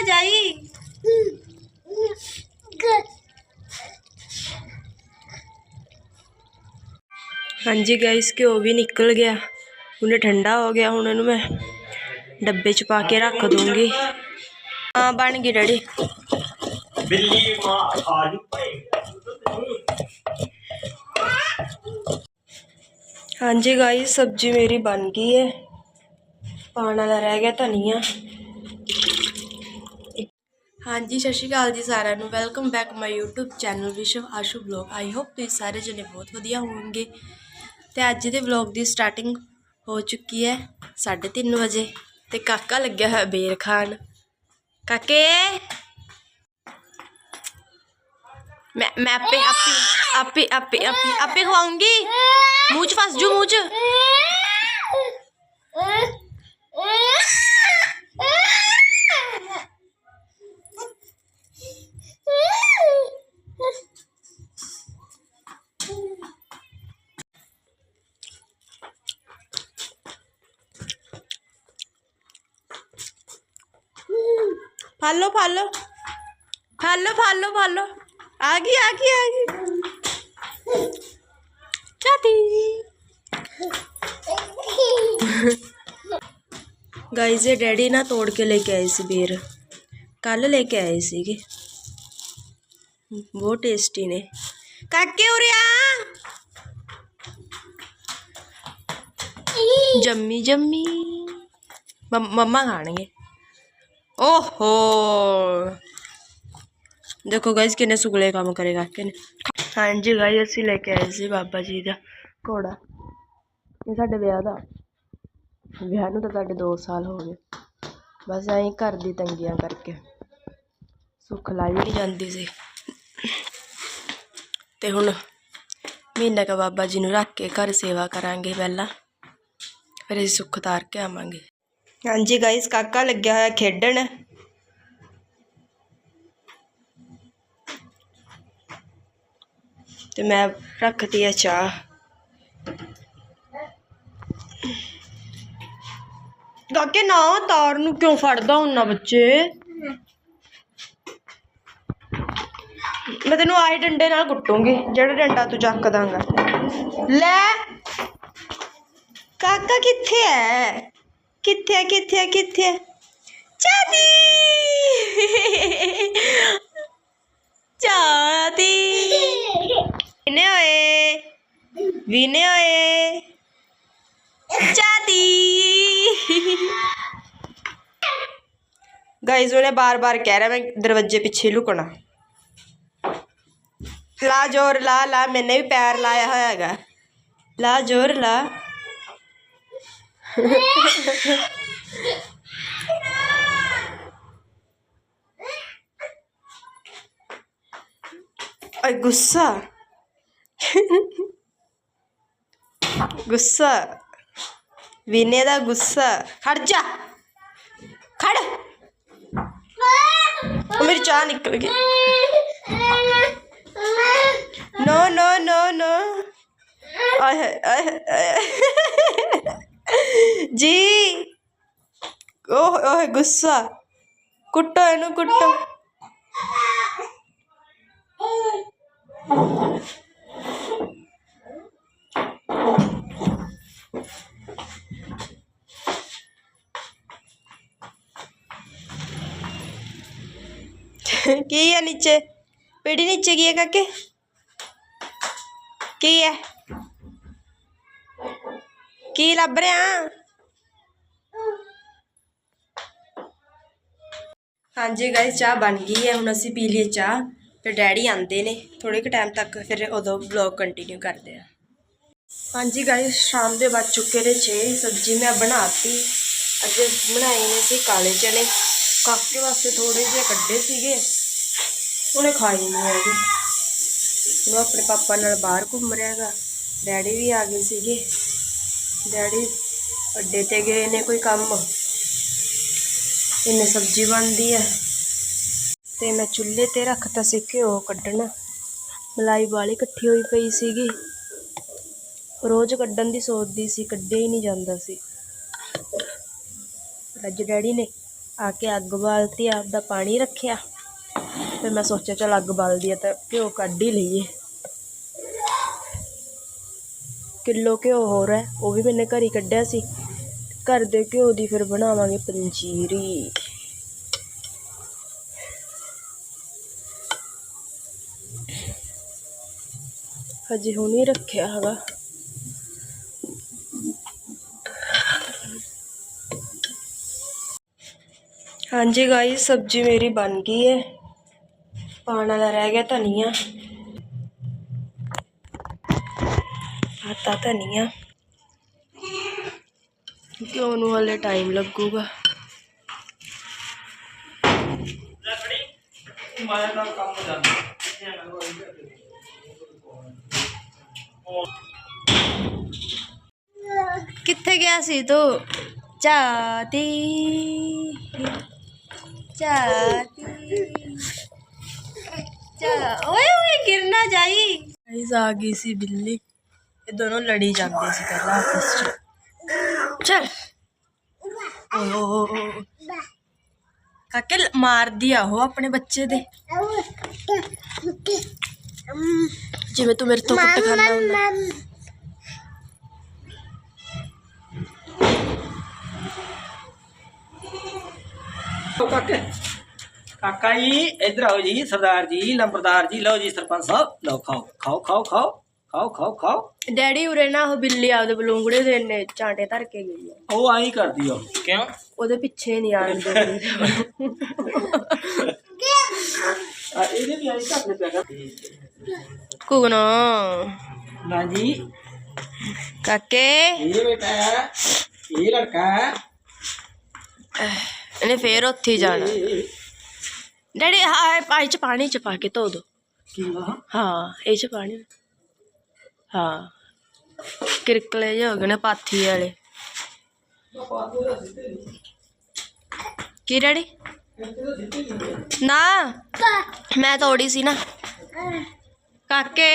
ਹੋ ਜਾਈ? ਹਾਂਜੀ ਗਾਇਸ ਘਿਓ ਵੀ ਨਿਕਲ ਗਿਆ। ਉਹਨੇ ਠੰਡਾ ਹੋ ਗਿਆ ਹੁਣ ਇਹਨੂੰ ਮੈਂ ਡੱਬੇ 'ਚ ਪਾ ਕੇ ਰੱਖ ਦੂੰਗੀ ਹਾਂ ਬਣ ਗਈ ਡੈਡੀ ਬਿੱਲੀ ਮਾਂ ਆ ਜੂ ਭਾਈ। ਹਾਂਜੀ ਗਾਇਸ ਸਬਜ਼ੀ ਮੇਰੀ ਬਣ ਗਈ ਹੈ ਪਾਣ ਵਾਲਾ ਰਹਿ ਗਿਆ ਧਨੀਆ। ਹਾਂਜੀ, ਸਤਿ ਸ਼੍ਰੀ ਅਕਾਲ ਜੀ ਸਾਰਿਆਂ ਨੂੰ। Welcome back my YouTube channel Vishwa Ashu blog I hope ਤੁਸੀਂ ਸਾਰੇ ਜਣੇ ਬਹੁਤ ਵਧੀਆ ਹੋਵੋਗੇ। ਤੇ ਅੱਜ ਦੇ ਵਲੌਗ ਦੀ ਸਟਾਰਟਿੰਗ ਹੋ ਚੁੱਕੀ ਹੈ 3:30 ਵਜੇ। ਤੇ ਕਾਕਾ ਲੱਗਿਆ ਹੋਇਆ ਬੇਰ ਖਾਨ ਕਾਕੇ! ਮੈਂ ਮੈਂ ਆਪੇ ਆਪੇ ਆਪੇ ਆਪੇ ਆਪੇ ਆਪੇ ਖਵਾਉਂਗੀ। ਮੂੰਹ ਚ ਫਸ ਜੂ, ਮੂੰਹ ਚ। Follow follow follow follow follow ਆ ਗਈ ਆ ਗਈ ਆ ਗਈ ਚਾਤੀ ਗਾਇਜ਼ ਇਹ ਡੈਡੀ ਨਾ ਤੋੜ ਕੇ ਲੈ ਕੇ ਆਏ ਸੀ ਬੇਰ ਕੱਲ ਲੈ ਕੇ ਆਏ ਸੀਗੇ ਬਹੁਤ ਟੇਸਟੀ ਨੇ। ਕਾਕੇ ਉਰੇ ਜੰਮੀ ਜੰਮੀ। ਮੰਮਾ ਖਾਣਗੇ। ਓਹੋ। ਦੇਖੋ ਗਾਇਸ ਕਿੰਨੇ ਸੁਗਲੇ ਕੰਮ ਕਰੇਗਾ ਕਿਨੇ ਹਾਂਜੀ ਗਾਇਸ ਅਸੀਂ ਲੈ ਕੇ ਆਏ ਸੀ ਬਾਬਾ ਜੀ ਦਾ ਘੋੜਾ। ਇਹ ਸਾਡੇ ਵਿਆਹ ਦਾ। ਵਿਆਹ ਨੂੰ ਤਾਂ ਸਾਡੇ 2 ਸਾਲ ਹੋ ਗਏ। ਬਸ ਐਂ ਘਰ ਦੀ ਤੰਗੀਆਂ ਕਰਕੇ। ਸੁੱਖ ਲਾਈ ਨਹੀਂ ਜਾਂਦੀ ਸੀ। ਤੇ ਹੁਣ ਮਹੀਨਾ ਕਾ ਬਾਬਾ ਜੀ ਨੂੰ ਰੱਖ ਕੇ ਘਰ ਸੇਵਾ ਕਰਾਂਗੇ ਪਹਿਲਾਂ। ਫਿਰ ਅਸੀਂ ਸੁੱਖ ਤਾਰ ਕੇ ਆਵਾਂਗੇ। ਹਾਂਜੀ ਗਾਇਸ ਕਾਕਾ ਲੱਗਿਆ ਹੋਇਆ ਖੇਡਣ। ਤੇ ਮੈਂ ਰੱਖਤੀ ਆ ਚਾਹ। ਕਾਕੇ ਨਾ ਤਾਰ ਨੂੰ ਕਿਉਂ ਫੜਦਾ ਹੁੰਨਾ ਬੱਚੇ? ਮੈਂ ਤੈਨੂੰ ਆਹੀ ਡੰਡੇ ਨਾਲ ਕੁੱਟੂੰਗੀ, ਜਿਹੜਾ ਡੰਡਾ ਤੂੰ ਚੱਕ ਦਾਂਗਾ। ਲੈ। ਕਾਕਾ ਕਿੱਥੇ ਹੈ ਕਿੱਥੇ ਹੈ ਕਿੱਥੇ ਹੈ ਕਿੱਥੇ ਹੈ ਚਾਦੀ। ਚਾਦੀ। ਵਿਨੇ ਓਏ ਵਿਨੇ ਓਏ ਚਾਦੀ। ਗਾਇਜ਼, ਉਹਨੇ ਬਾਰ-ਬਾਰ ਕਹਿ ਰਿਹਾ ਮੈਂ ਦਰਵਾਜ਼ੇ ਪਿੱਛੇ ਲੁਕਣਾ। ਲਾ ਲਾ ਲਾ ਮੈਨੇ ਵੀ ਪੈਰ ਲਾਇਆ ਹੋਇਆ ਹੈਗਾ ਲਾ ਜ਼ੋਰ ਲਾ ਓਏ ਗੁੱਸਾ ਗੁੱਸਾ ਵਿਨੇ ਦਾ ਗੁੱਸਾ ਖੜ ਜਾ ਖੜ ਉਹ ਮੇਰੀ ਚਾਹ ਨਿਕਲ ਗਈ ਨੋ ਨੋ ਨੋ ਆਏ ਆਏ ਆਏ ਜੀ ਓਹ ਓਹ ਗੁੱਸਾ ਕੁੱਟੋ ਇਹਨੂੰ ਕੁੱਟੋ ਕੀ ਹੈ ਨੀਚੇ ਪੀੜੀ ਨੀਚੇ ਕੀ ਹੈ ਕਾਕੇ ਕੀ ਹੈ ਕੀ ਲੱਭ ਰਿਹਾ ਹਾਂਜੀ ਗਾਇਸ ਚਾਹ ਬਣ ਗਈ ਹੈ ਹੁਣ ਅਸੀਂ ਪੀ ਲਈਏ ਚਾਹ ਫਿਰ ਡੈਡੀ ਆਂਦੇ ਨੇ ਥੋੜੇ ਕੁ ਟਾਈਮ ਤੱਕ ਫਿਰ ਉਦੋਂ ਵਲੌਗ ਕੰਟੀਨਿਊ ਕਰਦੇ ਆ ਹਾਂਜੀ ਗਾਇਸ ਸ਼ਾਮ ਦੇ ਵੱਜ ਚੁੱਕੇ ਨੇ 6 ਸਬਜ਼ੀ ਮੈਂ ਬਣਾਤੀ ਅੱਜ ਬਣਾਏ ਨੇ ਸੀ ਕਾਲੇ ਚਨੇ ਕਾਕੇ ਵਾਸਤੇ ਥੋੜੇ ਜਿਹੇ ਕੱਢੇ ਸੀਗੇ ਉਹਨੇ ਖਾਏ ਨਹੀਂ ਹੈਗੀ। ਉਹ ਆਪਣੇ ਪਾਪਾ ਨਾਲ ਬਾਹਰ ਘੁੰਮ ਰਿਹਾ ਹੈਗਾ। ਡੈਡੀ ਵੀ ਆ ਗਏ ਸੀਗੇ। ਡੈਡੀ ਅੱਡੇ ਤੇ ਗਏ ਨੇ ਕੋਈ ਕੰਮ। ਇੰਨੇ ਸਬਜ਼ੀ ਬਣਦੀ ਹੈ ਤੇ ਮੈਂ ਚੁੱਲ੍ਹੇ ਤੇ ਰੱਖਤਾ ਸੀ ਘਿਓ ਕੱਢਣਾ। ਮਲਾਈ ਵਾਲੀ ਇਕੱਠੀ ਹੋਈ ਪਈ ਸੀਗੀ। ਰੋਜ਼ ਕੱਢਣ ਦੀ ਸੋਚਦੀ ਸੀ, ਕੱਢਿਆ ਹੀ ਨਹੀਂ ਜਾਂਦਾ ਸੀ। ਅੱਜ ਡੈਡੀ ਨੇ ਆ ਕੇ ਅੱਗ ਬਾਲਤੀ, ਆਪਦਾ ਪਾਣੀ ਰੱਖਿਆ। ਫਿਰ ਮੈਂ ਸੋਚਿਆ ਚਲ ਅੱਗ ਬਲਦੀ ਹੈ ਤਾਂ ਘਿਓ ਕੱਢ ਹੀ ਲਈਏ। ਕਿਲੋ ਘਿਓ ਹੋਰ ਹੈ, ਉਹ ਵੀ ਮੈਨੇ ਘਰ ਹੀ ਕੱਢਿਆ ਸੀ। ਘਰ ਦੇ ਘਿਓ ਦੀ ਫਿਰ ਬਣਾਵਾਂਗੇ ਪੰਜੀਰੀ। ਹਜੇ ਹੁਣੀ ਰੱਖਿਆ ਹੈਗਾ। ਹਾਂਜੀ ਗਾਈ ਸਬਜ਼ੀ ਮੇਰੀ ਬਣ ਗਈ ਹੈ। ਪਾਣ ਵਾਲਾ ਰਹਿ ਗਿਆ ਧਨੀਆ। ਆਤਾ ਧਨੀਆ। ਕਿਉਂ ਨੂੰ ਹਲੇ ਟਾਈਮ ਲੱਗੂਗਾ? ਮਾਇਆ ਦਾ ਕੰਮ ਜਾਂਦਾ ਕਿੱਥੇ ਗਿਆ ਸੀ ਤੂੰ? ਚਾਤੀ ਚਾਤੀ ਓਏ ਓਏ ਗਿਰ ਨਾ ਜਾਈ। ਗਾਇਸ ਆ ਗਈ ਸੀ ਬਿੱਲੀ। ਇਹ ਦੋਨੋਂ ਲੜੀ ਜਾਂਦੇ ਸੀ ਪਹਿਲਾਂ ਆਪਸ ਚ। ਚਲ। ਓ ਕਾਕੇ ਮਾਰਦੀ ਆ ਉਹ ਆਪਣੇ ਬੱਚੇ ਦੇ। ਜਿਵੇਂ ਤੂੰ ਮੇਰੇ ਤੋਂ ਕੁੱਟ ਖਾਂਦਾ ਹੁੰਦਾ। ਕਾਕੇ। ਕਾਕਾ ਜੀ ਇੱਧਰ ਆਓ ਜੀ ਸਰਦਾਰ ਜੀ ਲੰਬਰਦਾਰ ਜੀ ਲਓ ਜੀ ਸਰਪੰਚ ਸਾਹਿਬ ਲਓ ਖਾਓ ਖਾਓ ਖਾਓ ਖਾਓ ਖਾਓ ਖਾਓ ਖਾਓ। ਡੈਡੀ ਉਰੇ ਨਾ ਉਹ ਬਿੱਲੀ ਆਪਦੇ ਬਲੂੰਗੜੇ ਦੇ ਨੇ ਚਾਂਟੇ ਧਰ ਕੇ ਗਈ ਆ। ਉਹ ਆਈ ਕਰਦੀ ਆ ਕਿਉਂ? ਉਹਦੇ ਪਿੱਛੇ ਨਹੀਂ ਆਣ ਦਿੰਦੀ। ਆ ਇਹਦੇ ਵੀ ਆਈ ਕਰਨੇ ਪਿਆ ਕਰ ਕੁਗਨਾ ਨਾ ਜੀ। ਕਾਕੇ। ਇਹ ਬੇਟਾ ਹੈ ਇਹ ਲੜਕਾ ਹੈ। ਇਹਨੇ ਫੇਰ ਉੱਥੇ ਹੀ ਜਾਣਾ। ਡੈਡੀ ਹਾਂ ਪਾਣੀ ਚ ਪਾਣੀ ਚ ਪਾ ਕੇ ਧੋ ਦੋ। ਕੀ ਹਾਂ ਇਹ ਚ ਪਾਣੀ। ਹਾਂ। ਕਿਰਕਲੇ ਜਿਹੇ ਹੋ ਗਏ ਨੇ ਪਾਥੀ ਵਾਲੇ। ਕੀ ਡੈਡੀ? ਨਾ ਮੈਂ ਤੋੜੀ ਸੀ ਨਾ। ਕਾਕੇ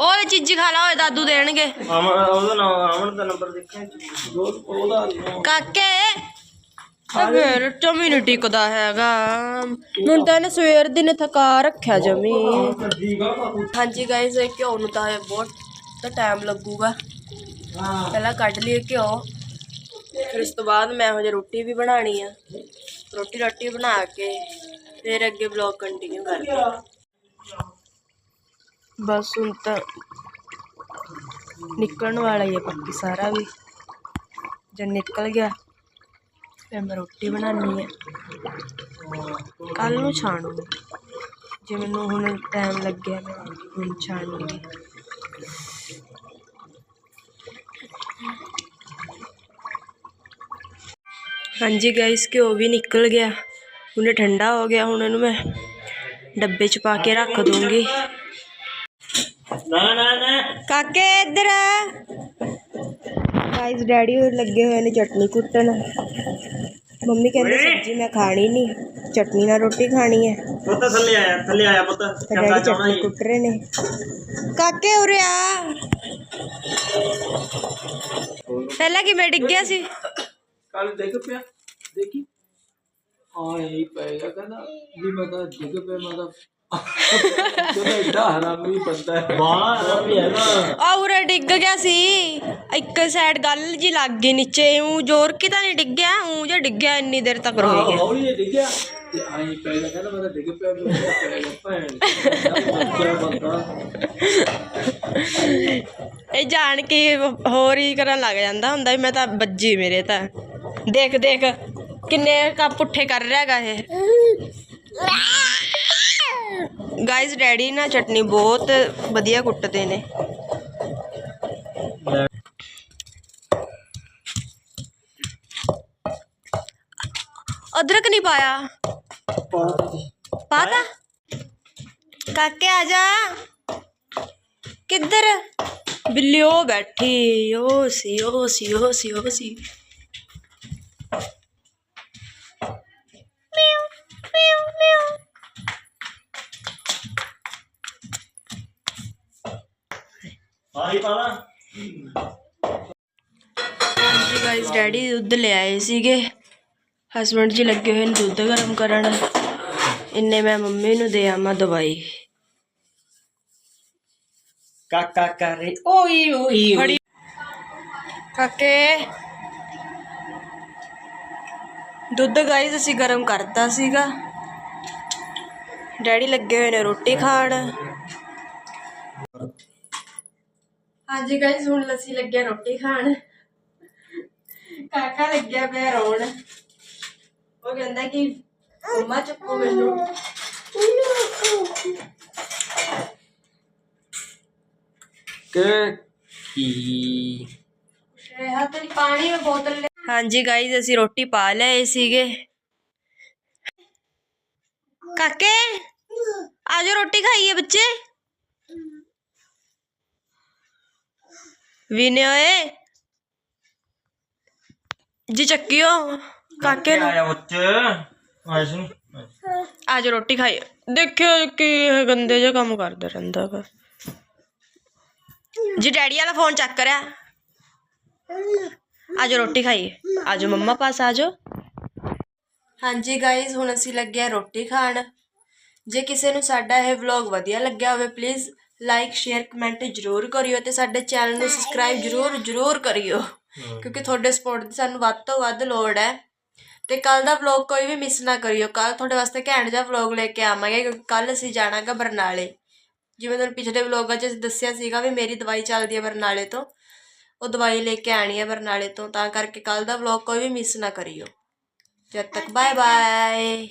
ਉਹ ਚੀਜ਼ੀ ਖਾ ਲਾ ਓਏ ਦਾਦੂ ਦੇਣਗੇ। ਅਮਨ ਉਹਦਾ ਨਾਮ ਅਮਨ ਦਾ ਨੰਬਰ ਦੇਖਿਆ ਉਹਦਾ ਕਾਕੇ ਫੇਰ ਜਮੀ ਨੀ ਟਿਕਦਾ ਹੈਗਾ। ਤਾਂ ਇਹਨੇ ਸਵੇਰ ਦੀ ਨੇ ਥਕਾ ਰੱਖਿਆ ਜਮੀ। ਹਾਂਜੀ ਗਾਇਸ ਇਹ ਘਿਓ ਨੂੰ ਤਾਂ ਬਹੁਤ ਤਾਂ ਟਾਈਮ ਲੱਗੂਗਾ। ਪਹਿਲਾਂ ਕੱਢ ਲਈਏ ਘਿਓ ਫਿਰ ਉਸ ਤੋਂ ਬਾਅਦ ਮੈਂ ਹਜੇ ਰੋਟੀ ਵੀ ਬਣਾਣੀ ਆ। ਰੋਟੀ ਰਾਟੀ ਬਣਾ ਕੇ ਫਿਰ ਅੱਗੇ ਵਲੌਗ ਕੰਟੀਨਿਊ ਕਰਦੇ ਆ ਬਸ ਹੁਣ ਤਾਂ ਨਿਕਲਣ ਵਾਲਾ ਹੀ ਹੈ ਪੱਕੀ ਸਾਰਾ ਵੀ। ਜਦ ਨਿਕਲ ਗਿਆ ਫਿਰ ਮੈਂ ਰੋਟੀ ਬਣਾਉਣੀ ਹੈ। ਕੱਲ ਨੂੰ ਛਾਣੂਗੀ। ਜੇ ਮੈਨੂੰ ਹੁਣ ਟਾਈਮ ਲੱਗਿਆ ਮੈਂ ਹੁਣ ਛਾਣੂਗੀ। ਹਾਂਜੀ ਗਾਇਸ ਘਿਓ ਵੀ ਨਿਕਲ ਗਿਆ। ਹੁਣ ਠੰਡਾ ਹੋ ਗਿਆ, ਹੁਣ ਇਹਨੂੰ ਮੈਂ ਡੱਬੇ 'ਚ ਪਾ ਕੇ ਰੱਖ ਦੂੰਗੀ। ਨਾ ਨਾ ਨਾ ਕਾਕੇ ਇੱਧਰ ਗਾਇਸ ਡੈਡੀ ਹੋਰ ਲੱਗੇ ਹੋਏ ਨੇ ਚਟਨੀ ਕੁੱਟਣ। ਮੰਮੀ ਕਹਿੰਦੇ ਸਬਜ਼ੀ ਮੈਂ ਖਾਣੀ ਨਹੀਂ ਚਟਨੀ ਨਾਲ ਰੋਟੀ ਖਾਣੀ ਹੈ ਪੁੱਤ ਥੱਲੇ ਆਇਆ ਥੱਲੇ ਆਇਆ ਪੁੱਤ ਤੇ ਚੰਗਾ ਡੈਡੀ ਜਾਣਾ ਚਟਨੀ ਜੀ ਕੁੱਟ ਰਹੇ ਨੇ ਕਾਕੇ ਉਰੇ ਆ ਪਹਿਲਾਂ ਕਿਵੇਂ ਡਿੱਗਿਆ ਸੀ ਕੱਲ ਡਿੱਗ ਪਿਆ ਦੇਖੀ ਹਾਂ ਇਹ ਪਏਗਾ ਕਹਿੰਦਾ ਵੀ ਮੈਂ ਤਾਂ ਡਿੱਗ ਕਹਿੰਦਾ ਏਡਾ ਹਰਾਮੀ ਬੰਦਾ ਹੈ। ਬਾਲਾ ਰੰਮੀ ਹੈ ਨਾ। ਆ ਉਰੇ ਡਿੱਗ ਗਿਆ ਸੀ। ਇੱਕ ਸਾਈਡ ਗੱਲ ਜੀ ਲੱਗ ਗਈ ਨੀਚੇ ਉਹ ਜ਼ੋਰ ਕੀ ਤਾਂ ਨਹੀਂ ਡਿੱਗਿਆ? ਉਹ ਜਿਹਾ ਡਿੱਗਿਆ ਇੰਨੀ ਦੇਰ ਤੱਕ ਰੋਈ ਗਿਆ। ਹੌਲੀ ਜਿਹਾ ਡਿੱਗਿਆ। ਤੇ ਆਈ ਪਏਗਾ ਕਹਿੰਦਾ ਮੈਂ ਤਾਂ ਡਿੱਗ ਪਿਆ ਵੀ ਮੈਂ ਪਏਗਾ ਭੈਣ ਬੱਚਾ ਬੰਦਾ। ਇਹ ਜਾਣ ਕੇ ਹੋਰ ਹੀ ਕਰਨ ਲੱਗ ਜਾਂਦਾ ਹੁੰਦਾ ਵੀ ਮੈਂ ਤਾਂ ਵੱਜੀ ਮੇਰੇ ਤਾਂ। ਦੇਖ ਦੇਖ ਕਿੰਨੇ ਕਾ ਪੁੱਠੇ ਕਰ ਰਿਹਾ ਹੈਗਾ ਇਹ। ਗਾਇਸ ਡੈਡੀ ਨਾ ਚਟਨੀ ਬਹੁਤ ਵਧੀਆ ਕੁੱਟਦੇ ਨੇ ਅਦਰਕ ਨਹੀਂ ਪਾਇਆ ਪਾਤਾ ਕਾਕੇ ਆ ਜਾ ਕਿੱਧਰ ਬਿੱਲੀ ਉਹ ਬੈਠੀ ਉਹ ਸੀ ਉਹ ਸੀ ਉਹ ਸੀ ਉਹ ਹਾਂਜੀ ਗਾਇਸ ਡੈਡੀ ਦੁੱਧ ਲੈ ਆਏ ਸੀਗੇ। ਹਸਬੰਡ ਜੀ ਲੱਗੇ ਹੋਏ ਨੇ ਦੁੱਧ ਗਰਮ ਕਰਨ। ਇੰਨੇ ਮੈਂ ਮੰਮੀ ਨੂੰ ਦੇ ਆਵਾਂ ਦਵਾਈ। ਕਾਕਾ ਕਰੇ ਓਈ ਓਈ ਓਈ। ਕਾਕੇ। ਦੁੱਧ ਗਾਈਸ ਅਸੀਂ ਗਰਮ ਕਰਤਾ ਸੀਗਾ। ਡੈਡੀ ਲੱਗੇ ਹੋਏ ਨੇ ਰੋਟੀ ਖਾਣ। ਹਾਂਜੀ ਗਾਈਸ ਹੁਣ ਅਸੀਂ ਲੱਗਿਆ ਰੋਟੀ ਖਾਣ। ਕਾਕਾ ਲੱਗਿਆ ਪਿਆ ਰੋਣ। ਉਹ ਕਹਿੰਦਾ ਕਿ ਮੰਮਾ ਚੁੱਕੋ ਮੈਨੂੰ। ਕਿ ਕੀ? ਪਾਣੀ ਮੈਂ ਬੋਤਲ ਲੈ ਹਾਂਜੀ ਗਾਈਜ਼ ਅਸੀਂ ਰੋਟੀ ਪਾ ਲਏ ਸੀਗੇ। ਕਾਕੇ ਆਜੋ ਰੋਟੀ ਖਾਈਏ ਬੱਚੇ। ਵਿਨੇ ਓਏ ਜੀ ਚੱਕਿਓ ਕਾਕੇ ਨੂੰ। ਆਇਆ ਉੱਚ। ਆਇਆ ਸੁਣ ਆਜੋ ਰੋਟੀ ਖਾਈਏ ਦੇਖਿਓ ਕੀ ਇਹ ਗੰਦੇ ਜਿਹਾ ਕੰਮ ਕਰਦਾ ਰਹਿੰਦਾ ਗਾ। ਜੀ ਡੈਡੀ ਵਾਲਾ ਫੋਨ ਚੱਕ ਰਿਆ ਆਜੋ ਰੋਟੀ ਖਾਈਏ ਆਜੋ ਮੰਮਾ ਪਾਸ ਆਜੋ ਹਾਂਜੀ ਗਾਇਜ਼ ਹੁਣ ਅਸੀਂ ਲੱਗੇ ਆ ਰੋਟੀ ਖਾਣ। ਜੇ ਕਿਸੇ ਨੂੰ ਸਾਡਾ ਇਹ ਵਲੌਗ ਵਧੀਆ ਲੱਗਿਆ ਹੋਵੇ ਪਲੀਜ਼ ਲਾਈਕ ਸ਼ੇਅਰ ਕਮੈਂਟ ਜ਼ਰੂਰ ਕਰਿਓ ਤੇ ਸਾਡੇ ਚੈਨਲ ਨੂੰ ਸਬਸਕ੍ਰਾਈਬ ਜ਼ਰੂਰ ਜ਼ਰੂਰ ਕਰਿਓ। ਕਿਉਂਕਿ ਤੁਹਾਡੇ ਸਪੋਰਟ ਦੀ ਸਾਨੂੰ ਵੱਧ ਤੋਂ ਵੱਧ ਲੋੜ ਹੈ। ਤੇ ਕੱਲ ਦਾ ਵਲੌਗ ਕੋਈ ਵੀ ਮਿਸ ਨਾ ਕਰਿਓ। ਕੱਲ ਤੁਹਾਡੇ ਵਾਸਤੇ ਘੈਂਟ ਜਿਹਾ ਵਲੌਗ ਲੈ ਕੇ ਆਵਾਂਗੇ। ਕਿਉਂਕਿ ਕੱਲ ਅਸੀਂ ਜਾਣਾਗਾ ਬਰਨਾਲੇ। ਜਿਵੇਂ ਤੁਹਾਨੂੰ ਪਿਛਲੇ ਵਲੌਗਾਂ 'ਚ ਦੱਸਿਆ ਸੀਗਾ ਵੀ ਮੇਰੀ ਦਵਾਈ ਚੱਲਦੀ ਹੈ ਬਰਨਾਲੇ ਤੋਂ। ਉਹ ਦਵਾਈ ਲੈ ਕੇ ਆਣੀ ਹੈ ਬਰਨਾਲੇ ਤੋਂ। ਤਾਂ ਕਰਕੇ ਕੱਲ ਦਾ ਵਲੌਗ ਕੋਈ ਵੀ ਮਿਸ ਨਾ ਕਰਿਓ। ਜਦ ਤੱਕ ਬਾਏ ਬਾਏ